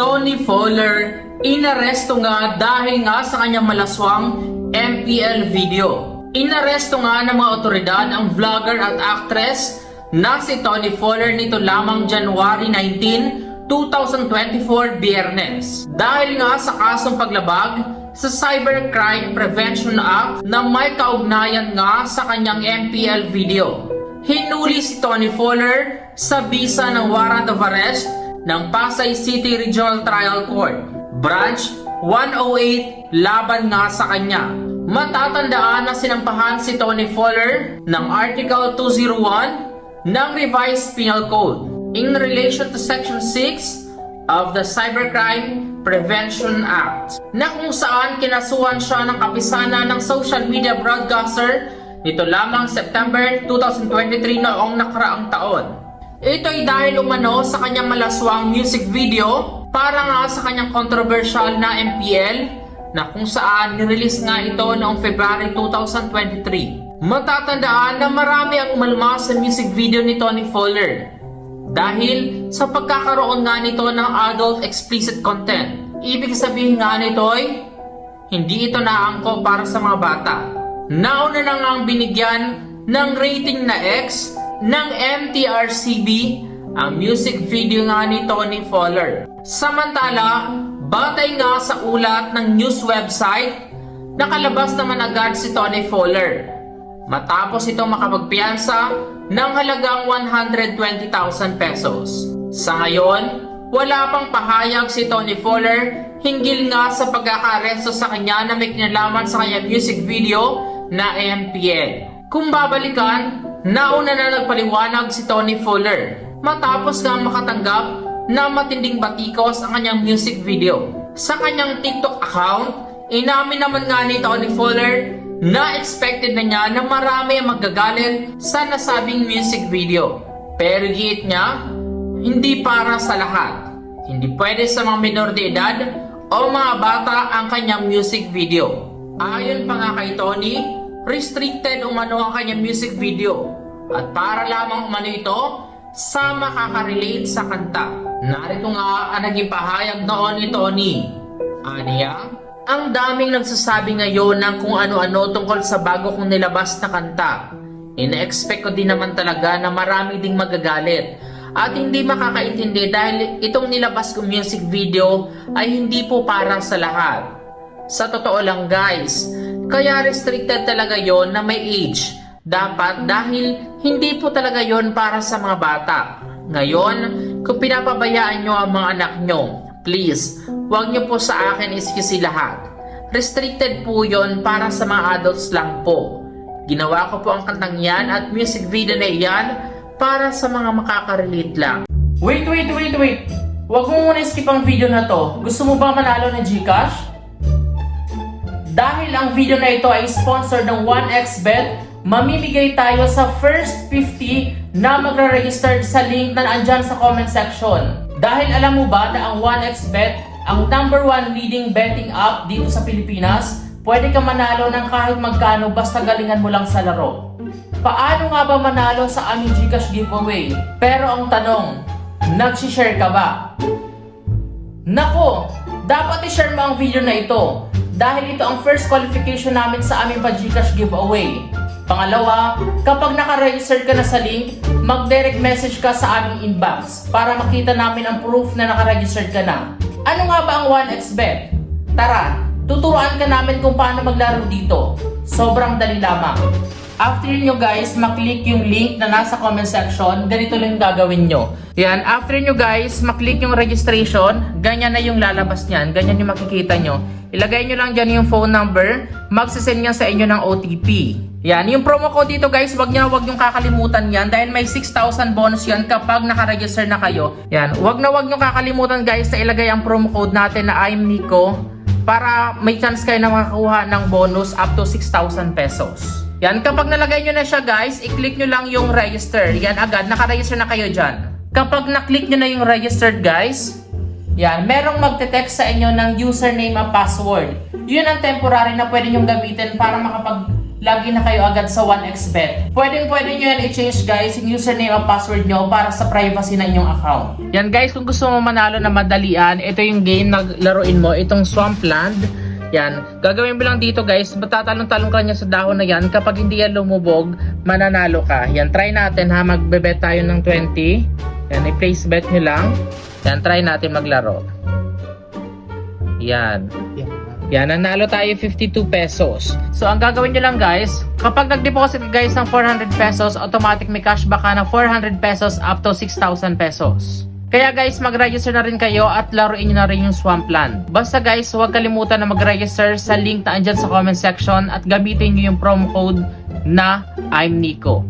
Tony Fowler inaresto nga dahil nga sa kanyang malaswang MPL video. Inaresto nga ng mga otoridad ang vlogger at actress na si Tony Fowler nito lamang January 19, 2024 Biyernes. Dahil nga sa kasong paglabag sa Cybercrime Prevention Act na may kaugnayan nga sa kanyang MPL video. Hinuli si Tony Fowler sa bisa ng warrant of arrest ng Pasay City Regional Trial Court, Branch 108 laban nga sa kanya. Matatandaan na sinampahan si Tony Fowler ng Article 201 ng Revised Penal Code in relation to Section 6 of the Cybercrime Prevention Act na kung saan kinasuhan siya ng kapisana ng social media broadcaster nito lamang September 2023 noong nakaraang taon. Ito'y dahil umano sa kanyang malaswang music video para nga sa kanyang controversial na MPL na kung saan nirelease nga ito noong February 2023. Matatandaan na marami ang umalma sa music video ni Tony Fowler dahil sa pagkakaroon nga nito ng adult explicit content. Ibig sabihin nga nito ay hindi ito naangko para sa mga bata. Nauna na nga ang binigyan ng rating na X ng MTRCB ang music video nga ni Tony Fowler. Samantala, batay nga sa ulat ng news website, nakalabas naman agad si Tony Fowler. Matapos itong makapagpiyansa ng halagang 120,000 pesos. Sa ngayon, wala pang pahayag si Tony Fowler hinggil nga sa pagkakaresto sa kanya na may kinalaman sa kanyang music video na MPL. Kung babalikan, nauna na nagpaliwanag si Tony Fowler matapos nga makatanggap na matinding batikos ang kanyang music video. Sa kanyang TikTok account, inamin naman nga ni Tony Fowler na expected na niya na marami ang magagalit sa nasabing music video. Pero giit niya, hindi para sa lahat. Hindi pwede sa mga minor de edad o mga bata ang kanyang music video. Ayon pa nga kay Tony, restricted umano ang kanyang music video. At para lamang umano ito sa makaka-relate sa kanta. Narito nga ang naging pahayag noon ni Tony. Aniya, ang daming nagsasabi ngayon ng kung ano-ano tungkol sa bago kong nilabas na kanta. Ina-expect ko din naman talaga na marami ding magagalit at hindi makakaintindi dahil itong nilabas kong music video ay hindi po para sa lahat. Sa totoo lang guys, kaya restricted talaga yon na may age. Dapat dahil hindi po talaga yon para sa mga bata. Ngayon, kung pinapabayaan nyo ang mga anak nyo, please, huwag nyo po sa akin iskisi lahat. Restricted po yon para sa mga adults lang po. Ginawa ko po ang kantang yan at music video na iyan para sa mga makaka-relate lang. Wait, wait, wait, wait! Huwag mo muna skip ang video na to. Gusto mo ba manalo ng Gcash? Dahil ang video na ito ay sponsor ng 1xBet, mamimigay tayo sa first 50 na magre-register sa link na andyan sa comment section. Dahil alam mo ba na ang 1xBet, ang number one leading betting app dito sa Pilipinas, pwede ka manalo ng kahit magkano basta galingan mo lang sa laro. Paano nga ba manalo sa aming Gcash giveaway? Pero ang tanong, nagsishare ka ba? Nako, dapat i-share mo ang video na ito dahil ito ang first qualification namin sa aming pa-Gcash giveaway. Pangalawa, kapag naka-register ka na sa link, mag-direct message ka sa aming inbox para makita namin ang proof na naka-register ka na. Ano nga ba ang 1xBet? Tara, tuturuan ka namin kung paano maglaro dito. Sobrang dali lamang. After nyo guys, maklik yung link na nasa comment section, ganito lang gagawin nyo. Yan, after nyo guys, maklik yung registration, ganyan na yung lalabas niyan, ganyan yung makikita nyo. Ilagay nyo lang dyan yung phone number, magsisend niya sa inyo ng OTP. Yan, yung promo code dito guys, wag nyo wag yung kakalimutan yan dahil may 6,000 bonus yan kapag nakaregister na kayo. Yan, wag na wag nyo kakalimutan guys na ilagay ang promo code natin na I'm Nico para may chance kayo na makakuha ng bonus up to 6,000 pesos. Yan, kapag nalagay nyo na siya guys, i-click nyo lang yung register. Yan, agad, nakaregister na kayo dyan. Kapag na-click nyo na yung registered guys, yan, merong magte-text sa inyo ng username at password. Yun ang temporary na pwede nyong gamitin para makapag lagi na kayo agad sa 1xbet. Pwedeng pwede nyo yan i-change guys yung username at password nyo para sa privacy na inyong account. Yan guys, kung gusto mo manalo na madalian, ito yung game na laruin mo, itong Swampland. Yan. Gagawin mo lang dito guys, matatalong-talong ka niya sa dahon na yan. Kapag hindi yan lumubog, mananalo ka. Yan, try natin ha. Magbebet tayo ng 20. Yan, i-place bet nyo lang. Yan, try natin maglaro. Yan. Yan, nanalo tayo 52 pesos. So, ang gagawin nyo lang guys, kapag nag-deposit guys ng 400 pesos, automatic may cashback ka ng 400 pesos up to 6,000 pesos. Kaya guys, mag-register na rin kayo at laruin nyo na rin yung Swampland. Basta guys, huwag kalimutan na mag-register sa link na andyan sa comment section at gamitin nyo yung promo code na I'm Nico.